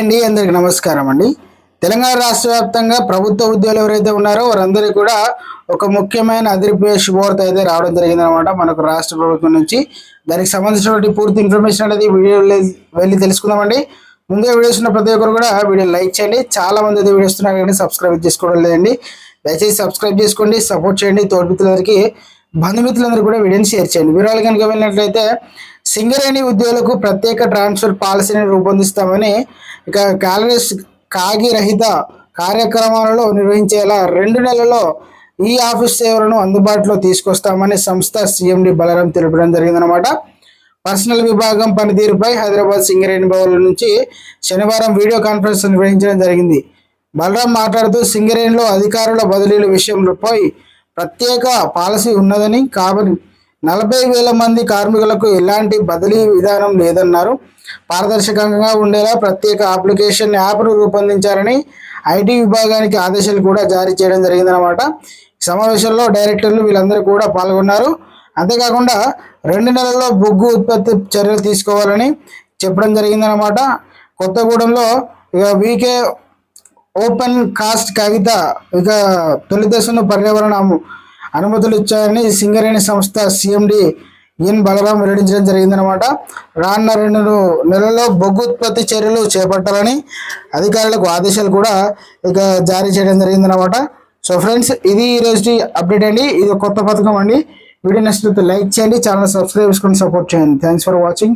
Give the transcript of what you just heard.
అండి అందరికి నమస్కారం అండి. తెలంగాణ రాష్ట్ర వ్యాప్తంగా ప్రభుత్వ ఉద్యోగులు ఎవరైతే ఉన్నారో వారందరికీ కూడా ఒక ముఖ్యమైన అదిరిపోయే శుభవార్త అయితే రావడం జరిగిందనమాట మనకు రాష్ట్ర ప్రభుత్వం నుంచి. దానికి సంబంధించినటువంటి పూర్తి ఇన్ఫర్మేషన్ అనేది వీడియోలో వెళ్ళి తెలుసుకుందామండి. ముందే వీడియోస్ ఉన్న ప్రతి ఒక్కరు కూడా వీడియో లైక్ చేయండి. చాలా మంది అయితే వీడియోస్ ఉన్నారు కానీ సబ్స్క్రైబ్ చేసుకోవడం లేదండి. దయచేసి సబ్స్క్రైబ్ చేసుకోండి సపోర్ట్ చేయండి. తోటిమిత్రులందరికీ బంధుమిత్రులందరూ కూడా వీడియోని షేర్ చేయండి. వివరాలు కనుక వెళ్ళినట్లయితే సింగరేణి ఉద్యోగులకు ప్రత్యేక ట్రాన్స్ఫర్ పాలసీని రూపొందిస్తామని ఇక క్యాలరీస్ కాగి రహిత కార్యక్రమాలలో నిర్వహించేలా రెండు నెలల్లో ఈ ఆఫీస్ సేవలను అందుబాటులో తీసుకొస్తామని సంస్థ సీఎండి బలరాం తెలపడం జరిగిందనమాట పర్సనల్ విభాగం పనితీరుపై హైదరాబాద్ సింగరేణి భవన్ నుంచి శనివారం వీడియో కాన్ఫరెన్స్ నిర్వహించడం జరిగింది. బలరాం మాట్లాడుతూ సింగరేణిలో అధికారుల బదిలీల విషయంపై ప్రత్యేక పాలసీ ఉన్నదని కాబట్టి నలభై వేల మంది కార్మికులకు ఎలాంటి బదిలీ విధానం లేదన్నారు. పారదర్శకంగా ఉండేలా ప్రత్యేక అప్లికేషన్ యాప్ను రూపొందించారని ఐటీ విభాగానికి ఆదేశాలు కూడా జారీ చేయడం జరిగిందనమాట ఈ సమావేశంలో డైరెక్టర్లు వీళ్ళందరూ కూడా పాల్గొన్నారు. అంతేకాకుండా రెండు నెలల్లో బొగ్గు ఉత్పత్తి చర్యలు తీసుకోవాలని చెప్పడం జరిగిందనమాట కొత్తగూడెంలో ఇక వీకే ఓపెన్ కాస్ట్ కవిత ఇక తొలి దశను పర్యావరణ అనుమతులు ఇచ్చారని సింగరేణి సంస్థ సిఎండి ఎన్ బలరాం వెల్లడించడం జరిగిందనమాట రానున్న రెండు నెలల్లో బొగ్గు ఉత్పత్తి చర్యలు చేపట్టాలని అధికారులకు ఆదేశాలు కూడా ఇక జారీ చేయడం జరిగిందనమాట సో ఫ్రెండ్స్ ఇది ఈ రోజు అప్డేట్ అండి. ఇది కొత్త పథకం అండి. వీడియో నచ్చినట్లయితే లైక్ చేయండి ఛానల్ సబ్స్క్రైబ్ చేసుకొని సపోర్ట్ చేయండి. Thanks for watching